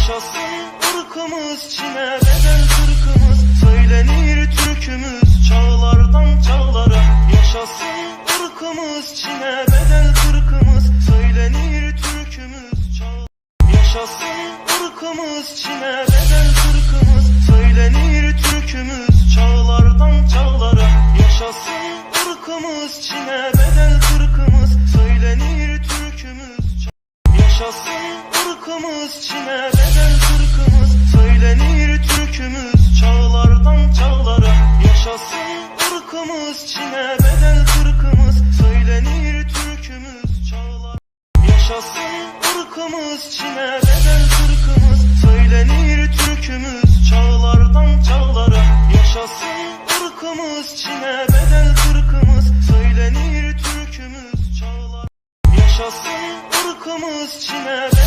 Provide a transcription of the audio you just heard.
Yaşasın ırkımız Çin'e bedel kırkımız Söylenir türkümüz çağlardan çağlara. Yaşasın ırkımız Çin'e bedel kırkımız Söylenir türkümüz çağ Yaşasın ırkımız Çin'e bedel kırkımız Söylenir türkümüz çağlardan çağlara. Yaşasın ırkımız Çin'e ırkımız Çin'e bedel kırkımız Söylenir türkümüz çağlardan çağlara. Yaşasın ırkımız Çin'e bedel kırkımız Söylenir türkümüz çağlar Yaşasın ırkımız Çin'e bedel kırkımız Söylenir türkümüz çağlardan çağlara. Yaşasın ırkımız Çin'e bedel kırkımız Söylenir türkümüz çağlar Yaşasın ırkımız Çin'e